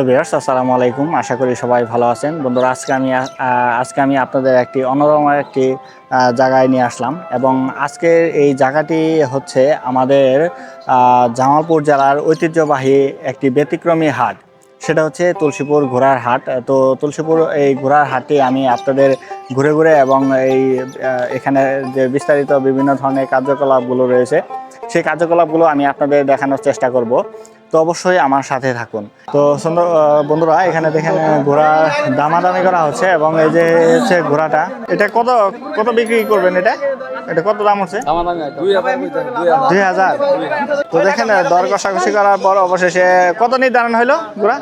Hello বিয়ার্স আসসালামু আলাইকুম। আশা করি সবাই ভালো আছেন। বন্ধুরা, আজকে আমি আজকে আমি আপনাদের একটি অন্যরকম একটি জায়গায় নিয়ে আসলাম এবং আজকের এই জায়গাটি হচ্ছে আমাদের জামালপুর জেলার ঐতিহ্যবাহী একটি ব্যতিক্রমী হাট। সেটা হচ্ছে তুলসীপুর ঘোড়ার হাট। তো তুলসীপুর এই ঘোড়ার হাটটি আমি আপনাদের ঘুরে ঘুরে এবং এই এখানে যে বিস্তারিত বিভিন্ন ধরনের কার্যকলাপগুলো রয়েছে, সেই কার্যকলাপগুলো আমি আপনাদের দেখানোর চেষ্টা করব। তো অবশ্যই আমার সাথে থাকুন। তো সুন্দর বন্ধুরা এখানে দেখেন ঘোড়া দামাদামি করা হচ্ছে এবং এই যে হচ্ছে ঘোড়াটা এটা কত কত বিক্রি করবেন এটা? এটা কত দাম হচ্ছে? দুই হাজার তো দেখেন দর কষাকষি করার পর অবশেষে কত নির্ধারণ হলো ঘোড়া?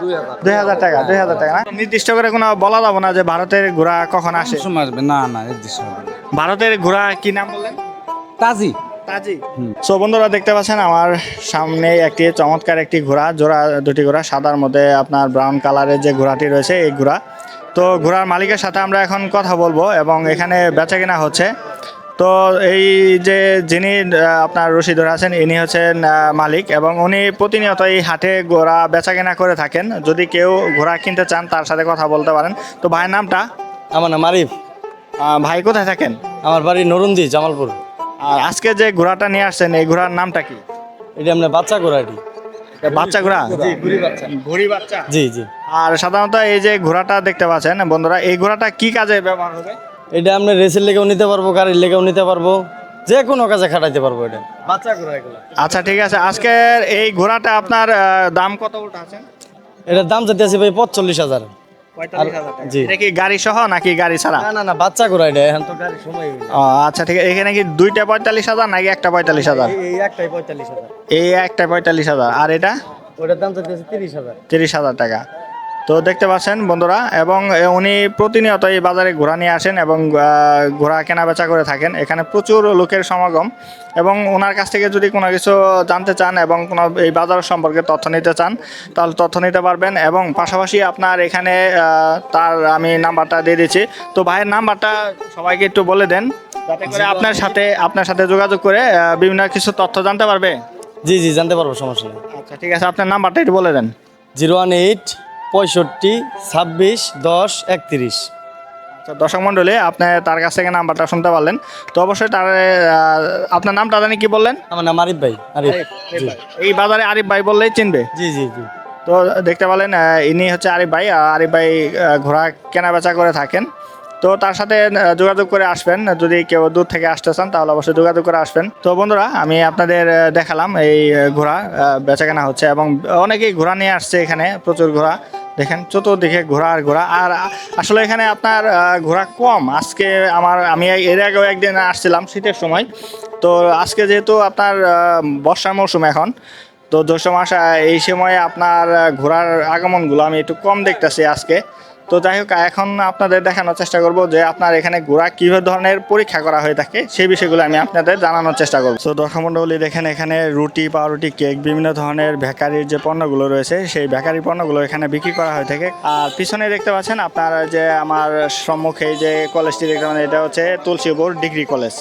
দুই হাজার। টাকা দুই হাজার টাকা না? নির্দিষ্ট করে কোনো বলা যাব না যে ভারতের ঘোড়া কখন আসে। না না নির্দিষ্ট ভারতের ঘোড়া কি নাম বললেন? তাজি। তাজি সো বন্ধুরা দেখতে পাচ্ছেন আমার সামনে একটি চমৎকার একটি ঘোড়া জোড়া দুটি ঘোড়া সাদার মধ্যে আপনার ব্রাউন কালারের যে ঘোড়াটি রয়েছে এই ঘোড়া। তো ঘোড়ার মালিকের সাথে আমরা এখন কথা বলব এবং এখানে বেচা কেনা হচ্ছে। তো এই যে যিনি আপনার রশি ধরে আছেন ইনি হচ্ছেন মালিক এবং উনি প্রতিনিয়ত এই হাটে ঘোড়া বেচা কেনা করে থাকেন। যদি কেউ ঘোড়া কিনতে চান তার সাথে কথা বলতে পারেন। তো ভাইয়ের নামটা? আমার নাম আরিফ। ভাই কোথায় থাকেন? আমার বাড়ি নরুন্দি জামালপুর। আর আজকে যে ঘোড়াটা নিয়ে আসছেন এই ঘোড়ার নামটা কি? এটা আমরা বাচ্চা এটি বাচ্চা ঘোড়া? ঘুড়ি বাচ্চা। জি জি। আর সাধারণত এই যে ঘোড়াটা দেখতে পাচ্ছেন বন্ধুরা এই ঘোড়াটা কি কাজে ব্যবহার হবে? এটা আমরা রেসের লেগেও নিতে পারব গাড়ির লেগেও নিতে পারব যে কোনো কাজে খাটাইতে পারব এটা। বাচ্চা এগুলো। আচ্ছা ঠিক আছে। আজকের এই ঘোড়াটা আপনার দাম কত উঠাচ্ছেন? এটার দাম যেতে আছে ভাই পঁচল্লিশ হাজার। জি। এটা কি গাড়ি সহ নাকি গাড়ি ছাড়া? না না না বাচ্চা করা এটা এখন তো গাড়ির সময় গেছে। ও, আচ্ছা ঠিক আছে। এখানে কি দুইটা পঁয়তাল্লিশ হাজার নাকি একটা পঁয়তাল্লিশ হাজার? এই- এই একটাই পঁয়তাল্লিশ হাজার। এই একটা পঁয়তাল্লিশ হাজার। আর এটা? ওটার দাম তিরিশ হাজার। তিরিশ হাজার টাকা। তো দেখতে পাচ্ছেন বন্ধুরা এবং উনি প্রতিনিয়ত এই বাজারে ঘোড়া নিয়ে আসেন এবং ঘোড়া কেনা বেচা করে থাকেন। এখানে প্রচুর লোকের সমাগম এবং ওনার কাছ থেকে যদি কোনো কিছু জানতে চান এবং কোনো এই বাজার সম্পর্কে তথ্য নিতে চান তাহলে তথ্য নিতে পারবেন এবং পাশাপাশি আপনার এখানে তার আমি নাম্বারটা দিয়ে দিচ্ছি। তো ভাইয়ের নাম্বারটা সবাইকে একটু বলে দেন যাতে করে আপনার সাথে আপনার সাথে যোগাযোগ করে বিভিন্ন কিছু তথ্য জানতে পারবে। জি জি জানতে পারব সমস্যা নেই। আচ্ছা ঠিক আছে আপনার নাম্বারটা একটু বলে দেন। জিরো ওয়ান এইট পঁয়ষট্টি ছাব্বিশ দশ একত্রিশ। আচ্ছা দর্শক মণ্ডলী আপনি তার কাছ থেকে নাম্বারটা শুনতে পারলেন। তো অবশ্যই তার আপনার নামটা জানি কি বললেন? আমার নাম আরিফ ভাই আরিফ। এই বাজারে আরিফ ভাই বললেই চিনবে? জি জি জি। তো দেখতে পারলেন ইনি হচ্ছে আরিফ ভাই আরিফ ভাই ঘোড়া কেনা বেচা করে থাকেন। তো তার সাথে যোগাযোগ করে আসবেন। যদি কেউ দূর থেকে আসতে চান তাহলে অবশ্যই যোগাযোগ করে আসবেন। তো বন্ধুরা আমি আপনাদের দেখালাম এই ঘোড়া আহ, বেচা কেনা হচ্ছে এবং অনেকেই ঘোড়া নিয়ে আসছে এখানে প্রচুর ঘোড়া। দেখেন চতুর্দিকে ঘোড়া আর ঘোড়া। আর আসলে এখানে আপনার ঘোড়া কম। আজকে আমার আমি এর আগেও একদিন আসছিলাম শীতের সময়। তো আজকে যেহেতু আপনার বর্ষার মৌসুম এখন তো জ্যৈষ্ঠ মাস এই সময়ে আপনার ঘোড়ার আগমনগুলো আমি একটু কম দেখতেছি আজকে। তো যাই হোক, এখন আপনাদের দেখানোর চেষ্টা করব যে আপনার এখানে ঘোড়া কীভাবে ধরনের পরীক্ষা করা হয়ে থাকে, সেই বিষয়গুলো আমি আপনাদের জানানোর চেষ্টা করব। তো দর্শক মণ্ডলী, দেখেন এখানে রুটি, পাউরুটি, কেক, বিভিন্ন ধরনের বেকারির যে পণ্যগুলো রয়েছে, সেই বেকারি পণ্যগুলো এখানে বিক্রি করা হয়ে থাকে। আর পিছনে দেখতে পাচ্ছেন আপনার যে আমার সম্মুখে যে কলেজটি দেখতে পাচ্ছেন, এটা হচ্ছে তুলসীপুর ডিগ্রি কলেজ।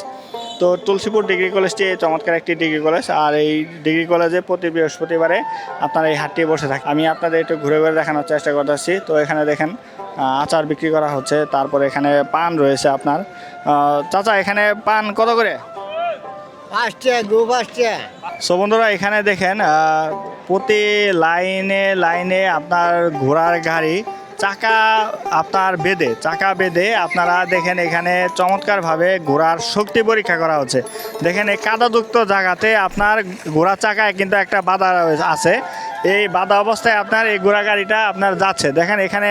তো তুলসীপুর ডিগ্রি কলেজটি চমৎকার একটি ডিগ্রি কলেজ। আর এই ডিগ্রি কলেজে প্রতি বৃহস্পতিবারে আপনার এই হাটটি বসে থাকে আমি আপনাদের একটু ঘুরে ঘুরে দেখানোর চেষ্টা করতেছি। তো এখানে দেখেন আচার বিক্রি করা হচ্ছে তারপরে এখানে পান রয়েছে আপনার। চাচা এখানে পান কত করে? সো বন্ধুরা এখানে দেখেন প্রতি লাইনে লাইনে আপনার ঘোড়ার গাড়ি চাকা আপনার বেঁধে, চাকা বেঁধে আপনারা দেখেন এখানে চমৎকারভাবে ঘোড়ার শক্তি পরীক্ষা করা হচ্ছে। দেখেন এই কাদাযুক্ত জায়গাতে আপনার ঘোড়া চাকায় কিন্তু একটা বাধা আছে। এই বাধা অবস্থায় আপনার এই ঘোড়া গাড়িটা আপনার যাচ্ছে। দেখেন এখানে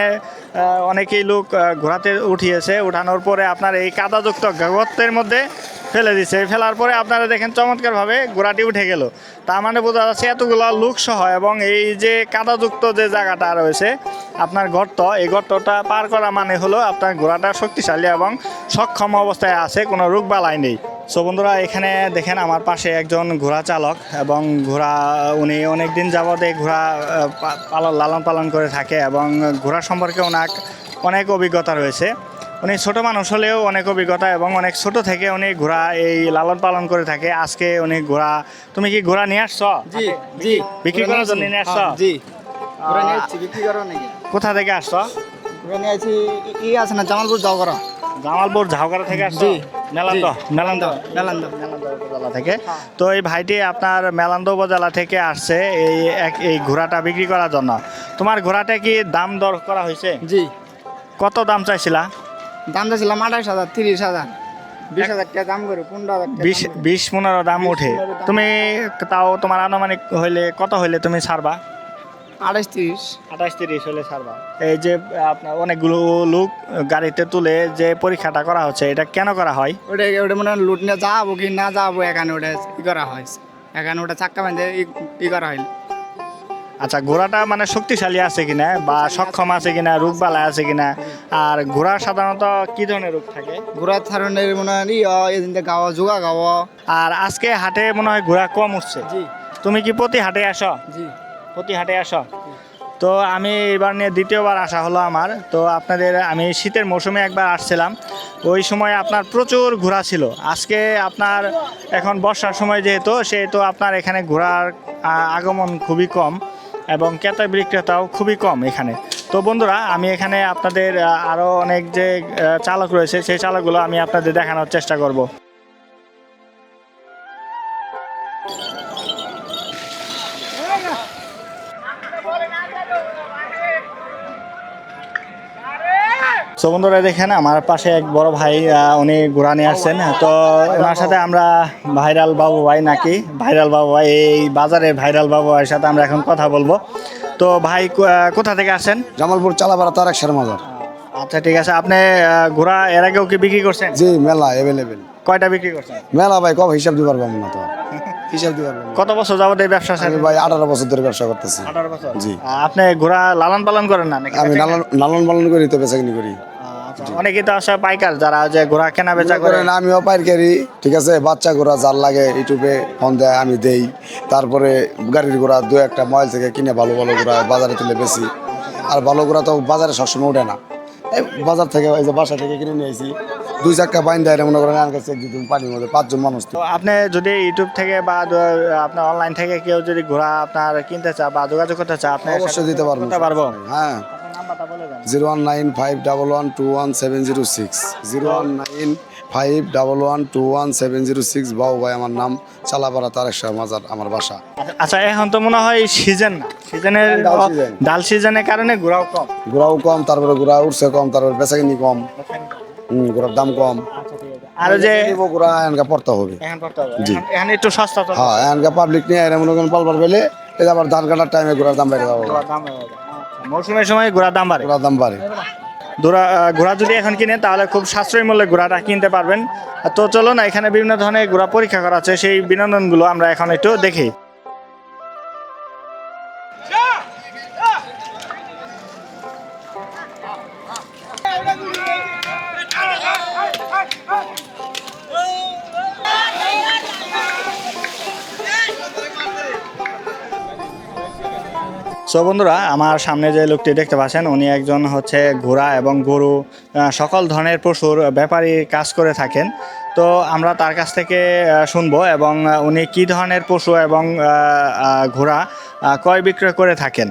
অনেকেই লোক ঘোড়াতে উঠিয়েছে। উঠানোর পরে আপনার এই কাদাযুক্ত গর্তের মধ্যে ফেলে দিচ্ছে ফেলার পরে আপনারা দেখেন চমৎকারভাবে ঘোড়াটি উঠে গেল। তার মানে বোঝা যাচ্ছে এতগুলো লোক সহ এবং এই যে কাদাযুক্ত যে জায়গাটা রয়েছে, আপনার গর্ত, এই গর্তটা পার করা মানে হলো আপনার ঘোড়াটা শক্তিশালী এবং সক্ষম অবস্থায় আছে, কোনো রোগ বালাই নেই। সো বন্ধুরা, এখানে দেখেন আমার পাশে একজন ঘোড়া চালক এবং ঘোড়া, উনি অনেক দিন যাবত ঘোড়া পালন লালন পালন করে থাকে এবং ঘোড়া সম্পর্কে ওনার অনেক অভিজ্ঞতা রয়েছে। উনি ছোট মানুষ হলেও অনেক অভিজ্ঞতা এবং অনেক ছোট থেকে উনি ঘোড়া এই লালন পালন করে থাকে। আজকে উনি ঘোড়া তুমি কি ঘোড়া নিয়ে আসছো? জি জি। বিক্রি করার জন্য নিয়ে আসছো? জি। নিয়ে বিক্রি নাকি কোথা থেকে আসছো? নিয়ে ই আছে না জামালপুর যাও করো জামালপুর ঝাউগাড়া থেকে আসছো? মেলান্দ মেলান্দ মেলান্দ। মেলান্দ। উপজেলা থেকে। তো এই ভাইটি আপনার মেলান্দ উপজেলা থেকে আসছে এই এক এই ঘোড়াটা বিক্রি করার জন্য। তোমার ঘোড়াটা কি দাম দর করা হয়েছে? জি। কত দাম চাইছিলা? দাম চাইছিলাম আঠাশ হাজার তিরিশ হাজার। বিশ হাজার টাকা দাম করে পনেরো হাজার বিশ বিশ পনেরো দাম উঠে তুমি তাও তোমার আনুমানিক হইলে কত হইলে তুমি ছাড়বা? আঠাশ তিরিশ। আঠাশ তিরিশ হলে ছাড়বা। এই যে আপনার অনেকগুলো লোক গাড়িতে তুলে যে পরীক্ষাটা করা হচ্ছে এটা কেন করা হয়? ওটা ওটা মনে হয় লুট নিয়ে যাব কি না যাব এখানে ওটা ই করা হয়েছে এখানে ওটা চাক্কা বাঁধে ই- ই করা হয়। আচ্ছা ঘোড়াটা মানে শক্তিশালী আছে কিনা বা সক্ষম আছে কিনা রোগ বালা আছে কিনা? আর ঘোড়া সাধারণত কি ধরনের রোগ থাকে? ঘোড়ার ধরনের মনে হয় এদিন গাওয়া যোগা গাওয়া। আর আজকে হাটে মনে হয় ঘোড়া কম উঠছে। তুমি কি প্রতি হাটে আসো? জি। প্রতি হাটে আসো? তো আমি এবার নিয়ে দ্বিতীয়বার আসা হলো আমার। তো আপনাদের আমি শীতের মৌসুমে একবার আসছিলাম। ওই সময় আপনার প্রচুর ঘোড়া ছিল। আজকে আপনার এখন বর্ষার সময় যেহেতু সেহেতু আপনার এখানে ঘোড়ার আ- আগমন খুবই কম। এবং ক্রেতা বিক্রেতাও খুবই কম এখানে। তো বন্ধুরা, আমি এখানে আপনাদের আরও অনেক যে চালক রয়েছে, সেই চালকগুলো আমি আপনাদের দেখানোর চেষ্টা করব। সো বন্ধুরা দেখেন আমার পাশে এক বড় ভাই উনি ঘোরা নিয়ে আসছেন। তো ওনার সাথে আমরা ভাইরাল বাবু ভাই নাকি? ভাইরাল বাবু ভাই এই বাজারে ভাইরাল বাবু ভাইয়ের সাথে আমরা এখন কথা বলব। তো ভাই কোথা থেকে আসেন জামালপুর চালাপাড়া তার একশোর মাজার। আচ্ছা ঠিক আছে। আপনি ঘোড়া এর আগেও কি বিক্রি করছেন? জি মেলা অ্যাভেলেবেল কয়টা বিক্রি করছেন? মেলা ভাই কব হিসাব দিবার পাবো না তো? হিসাব দিবার পাবো কত বছর যাবত এই ব্যবসা আমি ভাই আঠারো বছর ধরে ব্যবসা করতেছি। আঠারো বছর? জি। আপনি ঘোড়া লালন পালন করেন না? নাকি আমি লালন লালন পালন করি তো বেচাকিনি করি। আচ্ছা, অনেকেই তো আছে পাইকার যারা যে ঘোড়া কেনা বেচা করে। আমিও পাইকারি ঠিক আছে? বাচ্চা ঘোড়া যার লাগে ইউটিউবে ফোন দেয় আমি দেই। তারপরে গাড়ির ঘোড়া দু একটা মোবাইল থেকে কিনে ভালো ভালো ঘোড়া বাজারে তুলে বেশি আর ভালো ঘোড়া তো বাজারে সবসময় ওঠে না। বাজার থেকে এই যে বাসা থেকে কিনে নিয়েছি দুই চাক্কা বাইন দেয় মনে করেন আমার কাছে একদিন পানির মধ্যে পাঁচজন মানুষ তো। আপনি যদি ইউটিউব থেকে বা আপনার অনলাইন থেকে কেউ যদি ঘোরা আপনার কিনতে চা বা যোগাযোগ করতে চা আপনি অবশ্যই দিতে পারব? হ্যাঁ। Zero one nine five double one two one seven zero six. Zero one nine five double one two one seven zero six বাবু ভাই আমার নাম চালাপাড়া তারেকশাহ মাজার আমার বাসা। আচ্ছা এখন তো মনে হয় সিজন না। সিজনের ডাল season। ডাল সিজনের কারণে ঘোরাও কম। ঘোরাও কম তারপরে ঘোরা উঠছে কম তারপরে বেচাকিনি কম। হম ঘোরার দাম কম। আর যে ঘোরা এনকা পড়তে হবে। জি। এখন- একটু সস্তা হ্যাঁ এনকা পাবলিক নিয়ে এরা মনে করেন পালবার পেলে আবার ধান কাটার টাইমে ঘোরার দাম বেড়ে যাব। মৌসুমের সময় ঘোড়ার দাম বাড়ে? ঘোড়ার দাম বাড়ে। ঘোড়া ঘোড়া যদি এখন কিনে তাহলে খুব সাশ্রয়ী মূল্যে ঘোড়াটা কিনতে পারবেন। তো চলো না এখানে বিভিন্ন ধরনের ঘোড়া পরীক্ষা করা আছে সেই বিনোদনগুলো আমরা এখন একটু দেখি। সো বন্ধুরা, আমার সামনে যে লোকটি দেখতে পাচ্ছেন, উনি একজন হচ্ছে ঘোড়া এবং গরু সকল ধরনের পশুর ব্যাপারী কাজ করে থাকেন। তো আমরা তার কাছ থেকে শুনব এবং উনি কি ধরনের পশু এবং ঘোড়া ক্রয় বিক্রয় করে থাকেন।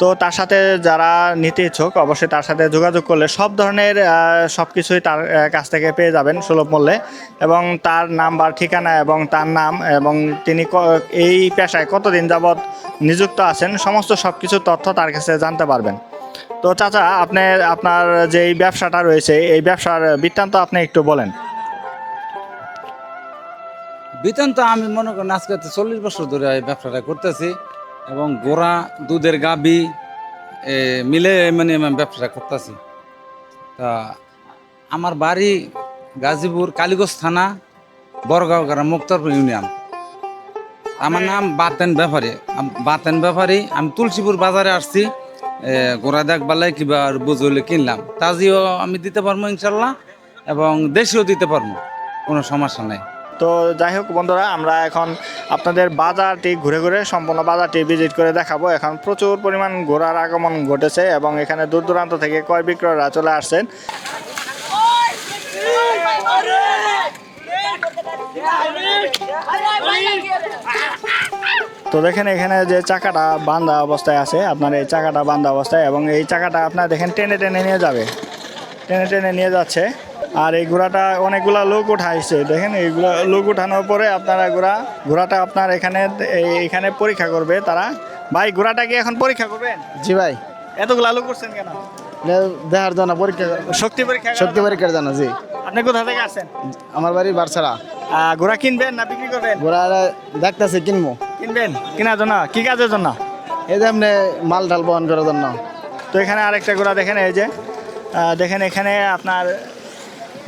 তো তার সাথে যারা নিতে ইচ্ছুক, অবশ্যই তার সাথে যোগাযোগ করলে সব ধরনের সব কিছুই তার কাছ থেকে পেয়ে যাবেন সুলভ মূল্যে। এবং তার নাম্বার, ঠিকানা এবং তার নাম এবং তিনি এই পেশায় কতদিন যাবৎ নিযুক্ত আছেন, সমস্ত সব কিছু তথ্য তার কাছে জানতে পারবেন। তো চাচা, আপনি, আপনার যে এই ব্যবসাটা রয়েছে, এই ব্যবসার বৃত্তান্ত আপনি একটু বলেন। বৃত্তান্ত আমি মনে করেন আজকে চল্লিশ বছর ধরে এই ব্যবসাটা করতেছি। এবং গোড়া, দুধের গাবি মিলে মানে ব্যবসা করতেছি। তা আমার বাড়ি গাজীপুর, কালীগঞ্জ থানা, বরগাঁও গ্রাম, মুক্তারপুর ইউনিয়ন। আমার নাম বাতেন ব্যাপারী বাতেন ব্যাপারী আমি তুলসীপুর বাজারে আসছি। গোড়া দেখ বেলায় কিবা আর বুঝলে কিনলাম। তাজিও আমি দিতে পারব ইনশাল্লাহ এবং দেশিও দিতে পারব। কোনো সমস্যা নেই। তো যাই হোক বন্ধুরা, আমরা এখন আপনাদের বাজারটি ঘুরে ঘুরে সম্পূর্ণ বাজারটি ভিজিট করে দেখাবো এখন প্রচুর পরিমাণ ঘোরার আগমন ঘটেছে এবং এখানে দূর দূরান্ত থেকে ক্রয় বিক্রয়রা চলে আসছেন. তো দেখেন এখানে যে চাকাটা বান্ধা অবস্থায় আছে, আপনার এই চাকাটা বান্ধা অবস্থায় এবং এই চাকাটা আপনার দেখেন টেনে টেনে নিয়ে যাবে টেনে টেনে নিয়ে যাচ্ছে। আর এই ঘোড়াটা অনেকগুলা লোক উঠাইছে। দেখেন এইগুলা লোক উঠানোর পরে আপনারা ঘোড়া ঘোড়াটা আপনার এখানে এখানে পরীক্ষা করবে তারা। ভাই ঘোড়াটা কি এখন পরীক্ষা করবেন? জি ভাই। এতগুলা লোক করছেন কেন? দেখার জন্য পরীক্ষা শক্তি পরীক্ষা শক্তি পরীক্ষার জন্য জি। আপনি কোথা থেকে আসছেন? আমার বাড়ি আহ, ঘোড়া কিনবেন না বিক্রি করবেন? ঘোড়া দেখতেছে কিনবো। কিনবেন? কেনার জন্য? কি কাজের জন্য? এই যে আপনি মাল ঢাল বহন করার জন্য। তো এখানে আরেকটা ঘোড়া দেখেন এই যে। দেখেন এখানে আপনার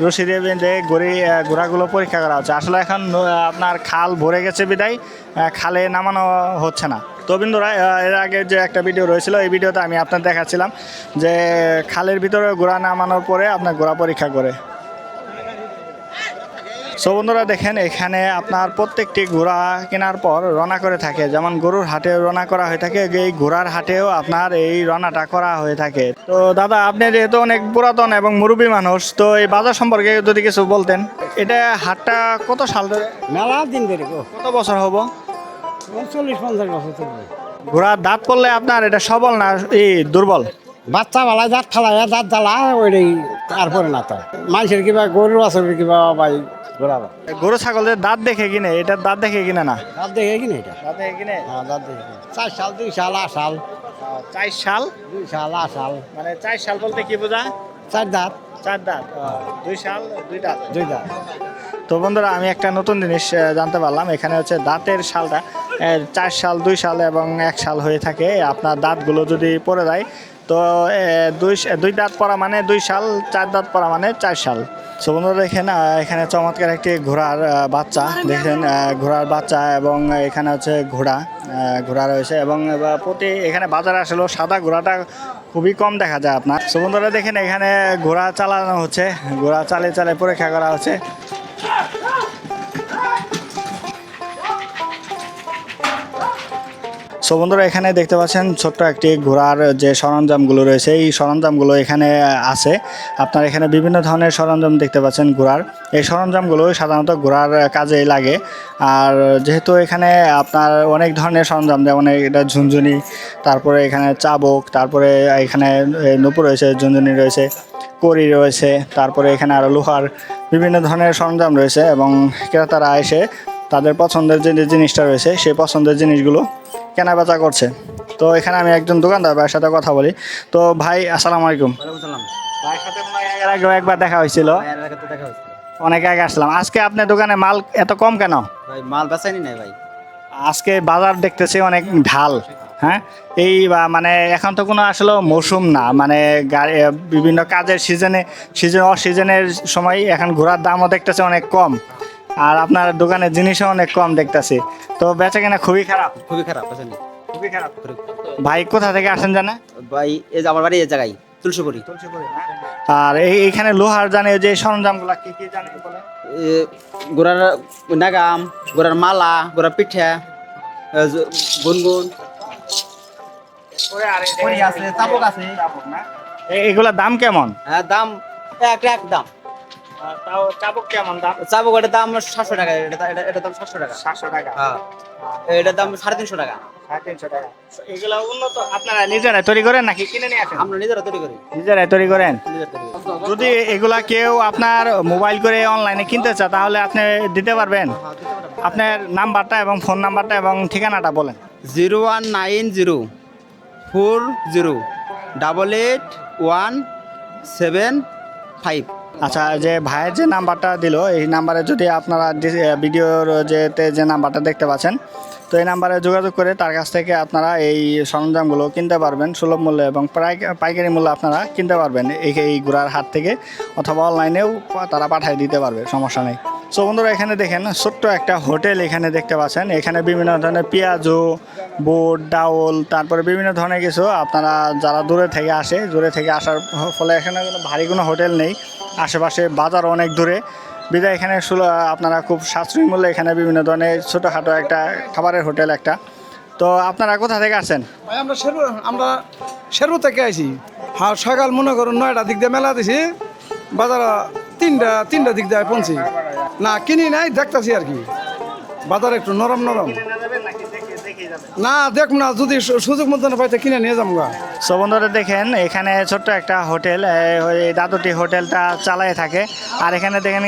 রশি দিয়ে বেঁধে গড়ি ঘোড়াগুলো পরীক্ষা করা হচ্ছে। আসলে এখন আপনার খাল ভরে গেছে বিদায় খালে নামানো হচ্ছে না। তো বিন্দুরা এর আগে যে একটা ভিডিও রয়েছিল, এই ভিডিওতে আমি আপনার দেখাচ্ছিলাম যে খালের ভিতরে ঘোড়া নামানোর পরে আপনার ঘোড়া পরীক্ষা করে। সো বন্ধুরা দেখেন এখানে আপনার প্রত্যেকটি ঘোড়া কেনার পর রনা করে থাকে। যেমন গরুর হাটে রনা করা হয়ে থাকে এই ঘোড়ার হাটেও আপনার এই রনাটা করা হয়ে থাকে। তো দাদা আপনি যেহেতু অনেক পুরাতন এবং মুরব্বী মানুষ তো এই বাজার সম্পর্কে যদি কিছু বলতেন। এটা হাটটা কত সাল ধরে? মেলা দিন ধরে কত বছর হব? চল্লিশ পঞ্চাশ বছর ঘোড়ার দাঁত পড়লে আপনার এটা সবল না এই দুর্বল? বাচ্চা বেলায় দাঁত ফালাই দাঁত জ্বালা ওইটাই তারপরে না তো। মানুষের কিবা গরুর বাছরের কিবা ভাই ঘোরা গরু ছাগলের দাঁত দেখে কিনে এটার দাঁত দেখে কিনে না? দাঁত দেখে কিনে এটা। দাঁত দেখে কিনে? হ্যাঁ দাঁত দেখে। চার সাল দুই সাল আট সাল। চার সাল? দুই সাল আট সাল। মানে চার সাল বলতে কি বোঝা? চার দাঁত। চার দাঁত। দুই সাল দুই দাঁত। দুই দাঁত। তো বন্ধুরা আমি একটা নতুন জিনিস জানতে পারলাম। এখানে হচ্ছে দাঁতের শালটা চার সাল দুই সাল এবং এক সাল হয়ে থাকে। আপনার দাঁতগুলো যদি পড়ে যায় তো দুই দুই দাঁত পড়া মানে দুই সাল, চার দাঁত পড়া মানে চার সাল। সো বন্ধুরা দেখেন এখানে চমৎকার একটি ঘোড়ার বাচ্চা। দেখেন ঘোড়ার বাচ্চা এবং এখানে হচ্ছে ঘোড়া ঘোড়া রয়েছে এবং প্রতি এখানে বাজারে আসলেও সাদা ঘোড়াটা খুবই কম দেখা যায় আপনার। সো বন্ধুরা দেখেন, এখানে ঘোড়া চালানো হচ্ছে, ঘোড়া চালিয়ে চালিয়ে পরীক্ষা করা হচ্ছে। সো বন্ধুরা এখানে দেখতে পাচ্ছেন ছোট্ট একটি ঘোড়ার যে সরঞ্জামগুলো রয়েছে এই সরঞ্জামগুলো এখানে আছে। আপনার এখানে বিভিন্ন ধরনের সরঞ্জাম দেখতে পাচ্ছেন ঘোড়ার। এই সরঞ্জামগুলো সাধারণত ঘোড়ার কাজে লাগে। আর যেহেতু এখানে আপনার অনেক ধরনের সরঞ্জাম যেমন এটা ঝুনঝুনি তারপরে এখানে চাবুক তারপরে এখানে এ, নুপুর রয়েছে ঝুনঝুনি রয়েছে কড়ি রয়েছে তারপরে এখানে আরও লোহার বিভিন্ন ধরনের সরঞ্জাম রয়েছে এবং ক্রেতারা এসে তাদের পছন্দের যে জিনিসটা রয়েছে সেই পছন্দের জিনিসগুলো কেনা বেচা করছে। তো এখানে আমি একজন দোকানদার ভাইয়ের সাথে কথা বলি। তো ভাই আসসালামু আলাইকুম। ভাইয়ের সাথে এর আগেও একবার দেখা হয়েছিল। অনেক আগে আসলাম আজকে আপনার দোকানে মাল এত কম কেন? ভাই মাল বেচাইনি নাই ভাই। আজকে বাজার দেখতেছি অনেক ঢাল হ্যাঁ? এই বা- মানে এখন তো কোনো আসলে মৌসুম না। মানে গাড়ি বিভিন্ন কাজের সিজনে সিজন অফ সিজনের সময় এখন ঘোরার দামও দেখতেছে অনেক কম। আর আপনার দোকানের জিনিসও অনেক কম দেখতেছি। তো বেচা কেনা খুবই খারাপ। খুবই খারাপ খুবই খারাপ। ভাই কোথা থেকে আসেন জানা? ভাই এই যে আমার বাড়ি এই জায়গায় তুলসীপুরি আর এই এইখানে লোহার জানে যে সরঞ্জামগুলো কি কি জানেন বলেন? গোড়ার নাগাম গোড়ার মালা গোড়ার পিঠা গুনগুন। আছে, চাবুক আছে। এ- দাম কেমন? হ্যাঁ দাম এক এক দাম। তাও চাবুক কেমন দাম? চাবুক এটার দাম সাতশো টাকা এটা এটা- দাম সাতশো টাকা। সাতশো টাকা। হ্যাঁ এটার দাম সাড়ে তিনশো টাকা। সাড়ে তিনশো টাকা। এগুলো উন্নত আপনারা নিজেরাই তৈরি করেন নাকি কিনে নিয়ে আসেন? আমরা নিজেরা তৈরি করি। নিজেরাই তৈরি করেন? যদি এগুলা কেউ আপনার মোবাইল করে অনলাইনে কিনতে চায় তাহলে আপনি দিতে পারবেন। আপনার নাম্বারটা এবং ফোন নাম্বারটা এবং ঠিকানাটা বলেন। Zero one nine zero four zero double eight one seven five. আচ্ছা যে ভাইয়ের যে নাম্বারটা দিল, এই নাম্বারে যদি আপনারা ভিডিওর যেতে যে নাম্বারটা দেখতে পাচ্ছেন, তো এই নাম্বারে যোগাযোগ করে তার কাছ থেকে আপনারা এই সরঞ্জামগুলো কিনতে পারবেন, সুলভ মূল্যে এবং প্রায় পাইকারি মূল্যে আপনারা কিনতে পারবেন এই এই ঘোড়ার হাট থেকে অথবা অনলাইনেও তারা পাঠিয়ে দিতে পারবে, সমস্যা নেই। সো বন্ধুরা, এখানে দেখেন ছোট্ট একটা হোটেল এখানে দেখতে পাচ্ছেন। এখানে বিভিন্ন ধরনের পেঁয়াজু, বুট, ডাউল, তারপরে বিভিন্ন ধরনের কিছু আপনারা যারা দূরে থেকে আসে, দূরে থেকে আসার ফলে এখানে ভারী কোনো হোটেল নেই। আশেপাশে বাজার অনেক দূরে। বিদায় এখানে আপনারা খুব সাশ্রয়ী মূল্যে এখানে বিভিন্ন ধরনের ছোটোখাটো একটা খাবারের হোটেল একটা। তো আপনারা কোথা থেকে আসেন আমরা শেরু আমরা শেরু থেকে আইছি। হ্যাঁ সকাল মনে করুন নয়টা দিক দিয়ে মেলা দিছি। বাজার তিনটা তিনটা দিক দিয়ে পৌঁছি। না, কিনি নাই, দেখতাছি আর কি। বাজার একটু নরম নরম। না দেখুন না যদি সু- সুযোগ মতো না পাইতে কিনে নিয়ে যাব সো বন্ধুরা দেখেন এখানে ছোট্ট একটা হোটেল এই ওই দাদুটি হোটেলটা চালায় থাকে। আর এখানে দেখেন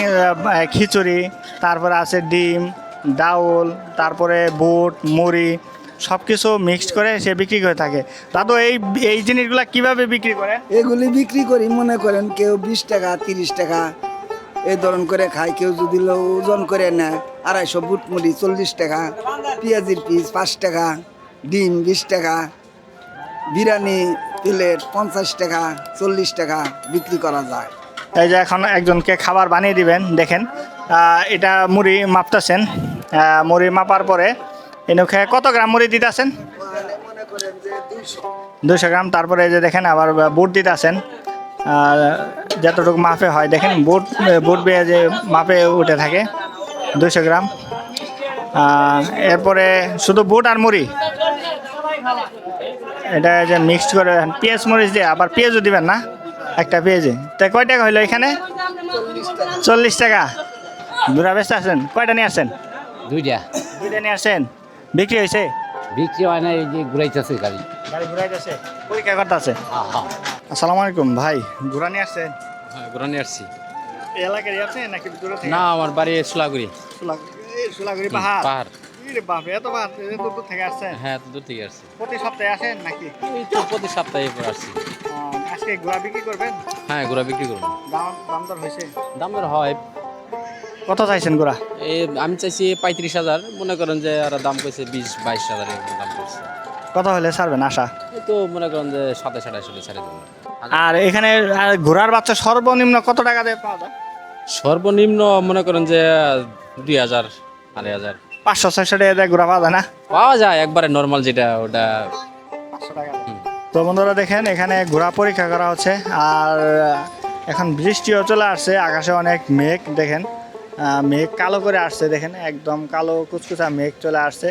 খিচুড়ি তারপরে আছে ডিম ডাউল তারপরে বুট মুড়ি সব কিছু মিক্সড করে সে বিক্রি করে থাকে। দাদু এই এই জিনিসগুলো কীভাবে বিক্রি করে এগুলি বিক্রি করি মনে করেন কেউ বিশ টাকা তিরিশ টাকা এই ধরন করে খায় কেউ যদি ওজন করে নেয় আড়াইশো বুট মুড়ি চল্লিশ টাকা পেঁয়াজির পিস পাঁচ টাকা ডিম বিশ টাকা বিরিয়ানি প্লেট পঞ্চাশ টাকা চল্লিশ টাকা বিক্রি করা যায়। এই যে এখন একজনকে খাবার বানিয়ে দিবেন দেখেন এটা মুড়ি মাপতেছেন মুড়ি মাপার পরে এনেকে কত গ্রাম মুড়ি দিতেছেন? দুশো গ্রাম তারপরে এই যে দেখেন আবার বুট দিতেছেন। যতটুকু মাপে হয় দেখেন বুট বুট বেয়ে যে মাপে উঠে থাকে দুশো গ্রাম। এরপরে শুধু বুট আর মুড়ি। এটা যে মিক্সড করে পেঁয়াজ মরিচ দিয়ে আবার পেঁয়াজও দিবেন না? একটা পেঁয়াজে। তা কয় টাকা হইল এখানে? চল্লিশ টাকা। দুরা ব্যস্ত আছেন? কয়টা নিয়ে আসছেন? দুইটা। দুইটা নিয়ে আসছেন? বিক্রি হয়েছে বিক্রি হয় না এই যে ঘুরাইতেছে গাড়ি। গাড়ি ঘুরাইতেছে। পরীক্ষা করতে আছে? আসসালামু আলাইকুম। ভাই ঘুরা নিয়ে আসছেন হ্যাঁ ঘুরা নিয়ে আসছি এলাকারই আছে নাকি দূরে থেকে? না আমার বাড়ি সোলাগুড়ি। সোলাগুড়ি পাহাড়? পাহাড়। এত এত দূর থেকে আসছেন? হ্যাঁ দূর থেকে আসছি। প্রতি সপ্তাহে আসেন নাকি? প্রতি সপ্তাহে আসছি। আজকে ঘোড়া বিক্রি করবেন? হ্যাঁ ঘোরা বিক্রি করব। দাম দাম দর হয়েছে? দাম দর হয় কত চাইছেন ঘোড়া এই আমি চাইছি পঁয়ত্রিশ হাজার। মনে করেন যে আর দাম কইছে বিশ বাইশ হাজার দাম করছে কত হলে ছাড়বেন আশা? এই তো মনে করেন যে সাতাশ আঠাশ হলে ছেড়ে দেবো আর এখানে আর ঘোড়ার বাচ্চা সর্বনিম্ন কত টাকা দিয়ে পাওয়া যায়? সর্বনিম্ন মনে করেন যে দুই হাজার আড়াই হাজার। পাঁচশো ছয়শো টাকা দিয়ে ঘোড়া পাওয়া যায় না? পাওয়া যায় একবারে নর্মাল যেটা ওটা পাঁচশো টাকা তো বন্ধুরা দেখেন এখানে ঘোড়া পরীক্ষা করা হচ্ছে আর এখন বৃষ্টিও চলে আসছে আকাশে অনেক মেঘ দেখেন। মেঘ কালো করে আসছে, দেখেন, একদম কালো কুচকুচা মেঘ চলে আসছে।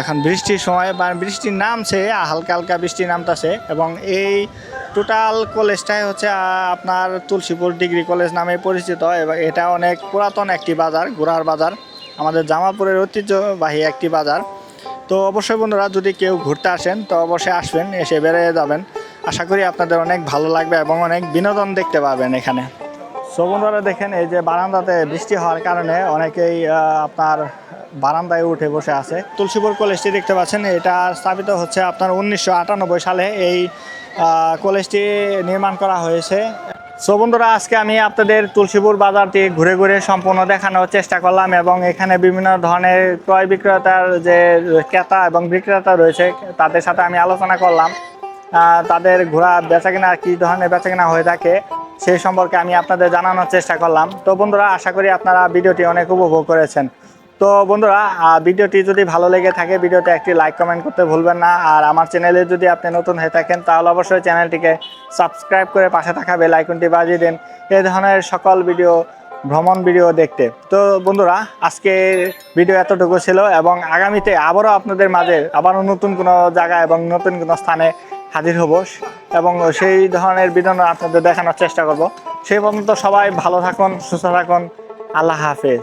এখন বৃষ্টির সময়, বা বৃষ্টি নামছে, হালকা হালকা বৃষ্টি নামতেছে, এবং এই টোটাল কলেজটাই হচ্ছে আপনার তুলসীপুর ডিগ্রি কলেজ নামে পরিচিত, এবং এটা অনেক পুরাতন একটি বাজার, ঘোড়ার বাজার। আমাদের জামালপুরের ঐতিহ্যবাহী একটি বাজার। তো অবশ্যই বন্ধুরা, যদি কেউ ঘুরতে আসেন, তো অবশ্যই আসবেন, এসে বেরিয়ে যাবেন। আশা করি আপনাদের অনেক ভালো লাগবে এবং অনেক বিনোদন দেখতে পাবেন এখানে। সো বন্ধুরা, দেখেন, এই যে বারান্দাতে বৃষ্টি হওয়ার কারণে অনেকেই আপনার বারান্দায় উঠে বসে আছে। তুলসীপুর কলেজটি দেখতে পাচ্ছেন, এটা স্থাপিত হচ্ছে আপনার উনিশশো আটানব্বই সালে। এই কলেজটি নির্মাণ করা হয়েছে। সো বন্ধুরা, আজকে আমি আপনাদের তুলসীপুর বাজারটি ঘুরে ঘুরে সম্পূর্ণ দেখানোর চেষ্টা করলাম এবং এখানে বিভিন্ন ধরনের ক্রয় বিক্রেতার যে ক্রেতা এবং বিক্রেতা রয়েছে, তাদের সাথে আমি আলোচনা করলাম। তাদের ঘোরা বেচা কেনা কী ধরনের বেচা কেনা হয়ে থাকে। সেই সম্পর্কে আমি আপনাদের জানানোর চেষ্টা করলাম। তো বন্ধুরা, আশা করি আপনারা ভিডিওটি অনেক উপভোগ করেছেন। তো বন্ধুরা ভিডিওটি যদি ভালো লেগে থাকে, ভিডিওতে একটি লাইক কমেন্ট করতে ভুলবেন না। আর আমার চ্যানেলে যদি আপনি নতুন হয়ে থাকেন, তাহলে অবশ্যই চ্যানেলটিকে সাবস্ক্রাইব করে পাশে থাকা বেল আইকনটি বাজিয়ে দিন। এই ধরনের সকল ভিডিও, ভ্রমণ ভিডিও দেখতে। তো বন্ধুরা, আজকে ভিডিও এতটুকু ছিল এবং আগামীতে আবারও আপনাদের মাঝে আবারও নতুন কোনো জায়গা এবং নতুন কোনো স্থানে হাজির হব। এবং সেই ধরনের বিনোদন আপনাদের দেখানোর চেষ্টা করব। সেই পর্যন্ত সবাই ভালো থাকুন, সুস্থ থাকুন। আল্লাহ হাফেজ।